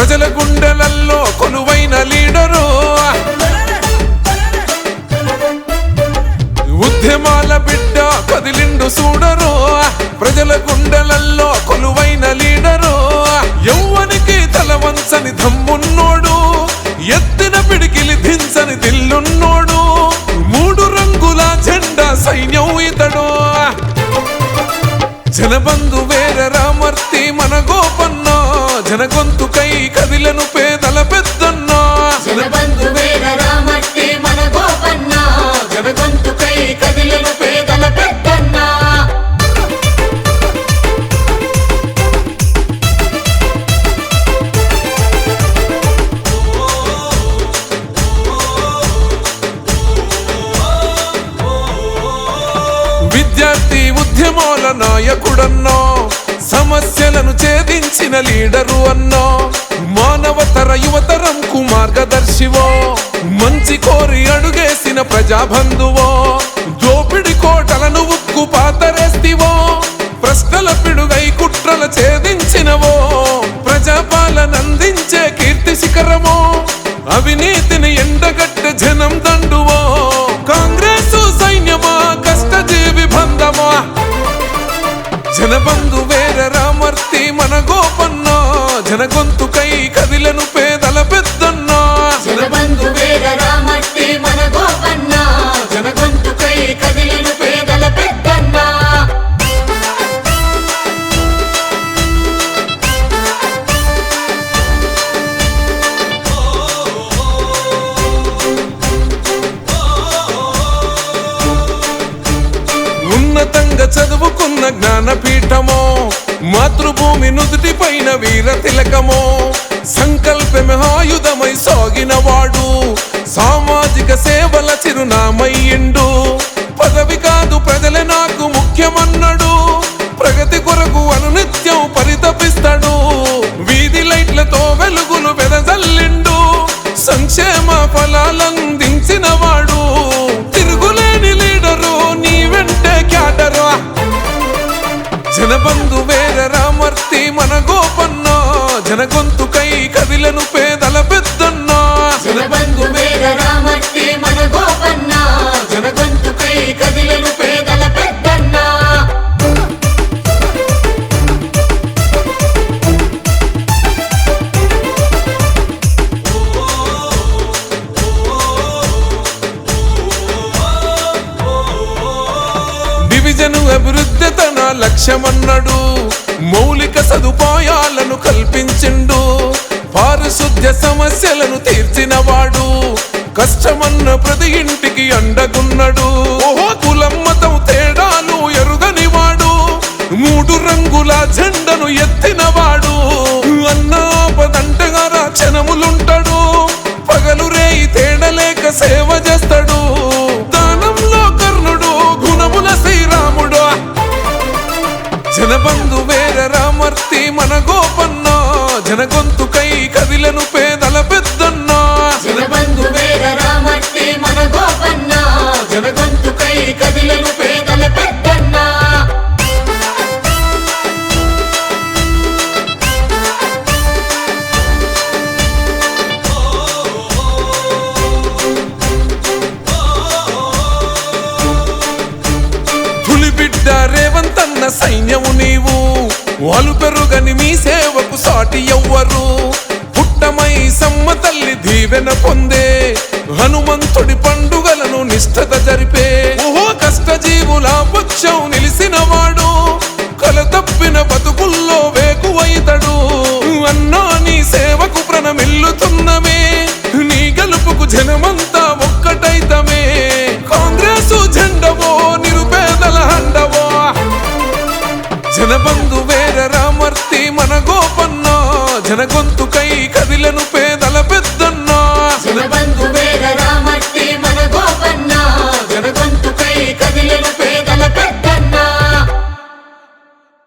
ప్రజల గుండెలల్లో కొలువైన లీడరు. ఉద్యమాల బిడ్డ కదిలిండు చూడరు ప్రజల గుండెలల్లో కొలువైన లీడరు. యౌవనికి తల వంచని దమ్మున్నోడు ఎత్తిన పిడికిలి దించని దిల్లున్నోడు. మూడు రంగుల జెండా సైన్యం ఇతడు. జనబంధు వేర రామర్తి మన గోపన్న జనగొంతుకై కదిలను పేదల పెద్దన్న. గోపన్న. జనగొంతుకై కదిలిన పేదల పెద్దన్న. విద్యార్థి ఉద్యమాల నాయకుడన్నో. సమస్యలను ఛేదించిన లీడరు అన్నో మానవతర యువతరంకు మార్గదర్శివో మంచి కోరి అడుగేసిన ప్రజాబంధువో దోపిడి కోటలను ఉక్కు పాతరేస్తివో ప్రశ్నల పిడుగై కుట్రల ఛేదించినవో ప్రజాపాలన అందించే కీర్తి శిఖరమో అవినీతిని ఎండగట్టె జనం దండువో జనబంధు వేర రామర్తి మన గోపన్న జనగొంతుకై కదిలను పేదల పెద్ద చదువుకున్న జ్ఞానపీఠమో మాతృభూమి నుదుటి పైన వీర తిలకమో సంకల్పమహాయుధమై సాగినవాడు సామాజిక సేవల చిరునామయ్యిండు. పదవి కాదు ప్రజలే నాకు ముఖ్యమన్నాడు ప్రగతి కొరకు అనునిత్యం పరితపిస్తాడు. వీధి లైట్లతో వెలుగులు వెదజల్లిండు సంక్షేమ ఫలాలందు జనగొంతుకై కదిలను పేదల పెద్దన్న. జనబంధు వేర రామట్టి మన గోపన్న. పేదల పెద్దన్న. డివిజన్ అభివృద్ధి తన లక్ష్యమన్నాడు. మౌలిక సదుపాయాలను తీర్చిండు పారిశుద్ధ్య సమస్యలను తీర్చినవాడు. కష్టమన్న ప్రతి ఇంటికి అండగున్నాడు. ఓహో కులం మతం తేడాలు ఎరుగని వాడు మూడు రంగుల జెండను ఎత్తినవాడు. అన్నాపదంటగా క్షణములుంటాడు పగలు రేయి తేడలేక సేవ చేస్తాడు. జనబంధు వేర రామర్తి మన గోపన్న జనగొంతుకై కదిలను బిడ్డ రేవంతన్న సైన్యము నీవు. వాలు పెరుగని మీ సేవకు సాటి ఎవ్వరు. పుట్టమై సమ్మ తల్లి దీవెన పొందే. హనుమంతుడి పండుగలను నిష్ఠత జరిపే. ఓహో కష్టజీవుల పక్షం నిలిసిన వాడు. కల తప్పిన బతుకుల్లో மனபங்க